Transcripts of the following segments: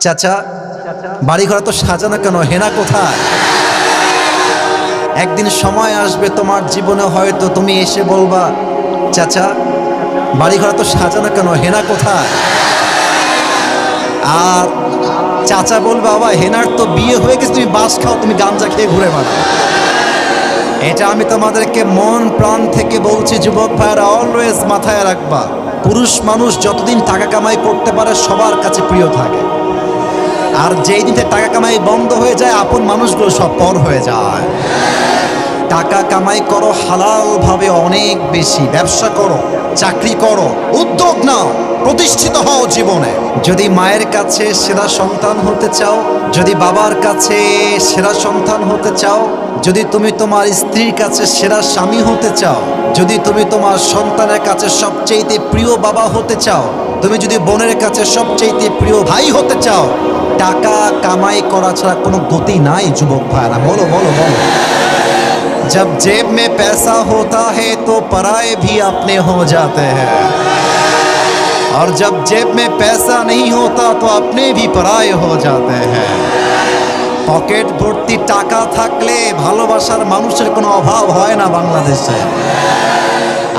চাচা বাড়ি ঘর তো সাজানো কেন? হেনা কোথায়? একদিন সময় আসবে তোমার জীবনে হয়তো, তুমি এসে বলবা, চাচা বাড়ি ঘর তো সাজানো কেন? হেনা কোথায়? আর চাচা বলবে, বাবা, হেনার তো বিয়ে হয়ে গেছে, তুমি বাস খাও, তুমি গাঞ্জা খেয়ে ঘুরে বেড়াও। এটা আমি তোমাদেরকে মন প্রাণ থেকে বলছি, যুবক ভাইয়েরা অলওয়েজ মাথায় রাখবা। পুরুষ মানুষ যতদিন টাকা কামাই করতে পারে, সবার কাছে প্রিয় থাকে। আর যেই দিতে টাকা কামাই বন্ধ হয়ে যায়, আপন মানুষগুলো সব পর হয়ে যায়। টাকা কামাই করো হালালভাবে অনেক বেশি। ব্যবসা করো, চাকরি করো প্রতিষ্ঠিত হও জীবনে যদি মায়ের কাছে সেরা সন্তান হতে চাও যদি বাবার কাছে সেরা সন্তান হতে চাও যদি তুমি তোমার স্ত্রীর কাছে সেরা স্বামী হতে চাও যদি তুমি তোমার সন্তানের কাছে সবচেয়ে প্রিয় বাবা হতে চাও তুমি যদি বোনের কাছে সবচেয়ে প্রিয় ভাই হতে চাও টাকা কামাই করা ছাড়া কোনো গতি নাই যুবক ভাইরা বলো বলো বলো जब जेब में पैसा होता है तो पराए भी अपने हो जाते हैं और जब जेब में पैसा नहीं होता तो अपने भी पराए हो जाते हैं পকেট ভর্তি টাকা থাকলে ভালোবাসার মানুষের কোনো অভাব হয় না বাংলাদেশে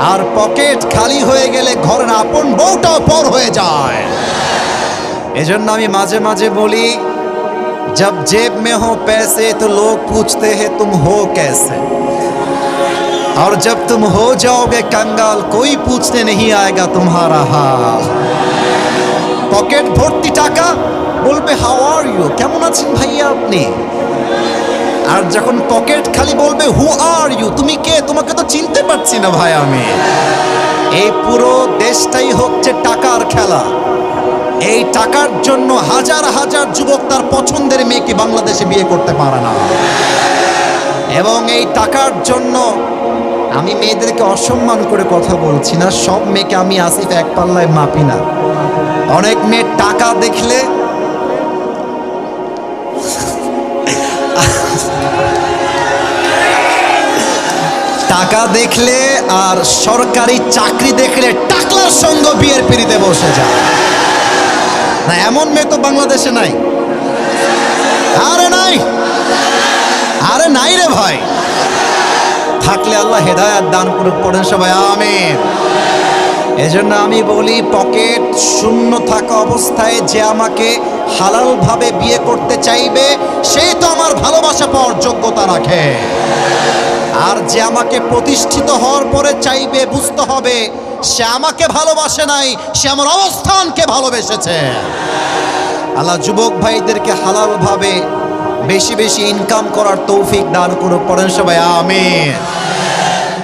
আর পকেট খালি হয়ে গেলে ঘরের আপন বউটাও পর হয়ে যায় এজন্য আমি মাঝে মাঝে বলি जब जेब में हो पैसे तो लोग पूछते हैं तुम हो कैसे और जब तुम हो जाओगे कंगाल कोई पूछने नहीं आएगा तुम्हारा हाल পকেট ভর্তি টাকা বলবে হাউ আর ইউ কেমন আছেন ভাইয়া আপনি আর যখন পকেট খালি বলবে হু আর ইউ তুমি কে তোমাকে তো চিনতে পারছি না ভাই আমি এই পুরো দেশটাই হচ্ছে টাকার খেলা এই টাকার জন্য হাজার হাজার যুবক তার পছন্দের মেয়েকে বাংলাদেশে বিয়ে করতে পারে না এবং এই টাকার জন্য আমি মেয়েদেরকে অসম্মান করে কথা বলছি না, সব মেয়েকে আমি আসিফ এক পাল্লায় মাপি না। অনেক মেয়ে টাকা দেখলে টাকা দেখলে আর সরকারি চাকরি দেখলে টাকলার সঙ্গ বিয়ের পিড়িতে বসে যায়। না, এমন মেয়ে তো বাংলাদেশে নাই। আরে নাই। আরে নাই রে ভাই। থাকলে আল্লাহ হেদায়াত দান করুক, পড়েন সবাই, আমিন। এজন্য আমি বলি, পকেট শূন্য থাকা অবস্থায় যে আমাকে হালালভাবে বিয়ে করতে চাইবে সেই তো আমার ভালোবাসা পাওয়ার যোগ্যতা রাখে। আর যে আমাকে প্রতিষ্ঠিত হওয়ার পরে চাইবে, বুঝতে হবে, সে আমাকে ভালোবাসে নাই, সে আমার অবস্থানকে ভালোবেসেছে। আল্লাহ যুবক ভাইদেরকে হালালভাবে বেশি বেশি ইনকাম করার তৌফিক দান করুক পড়েন সবাই আমিন।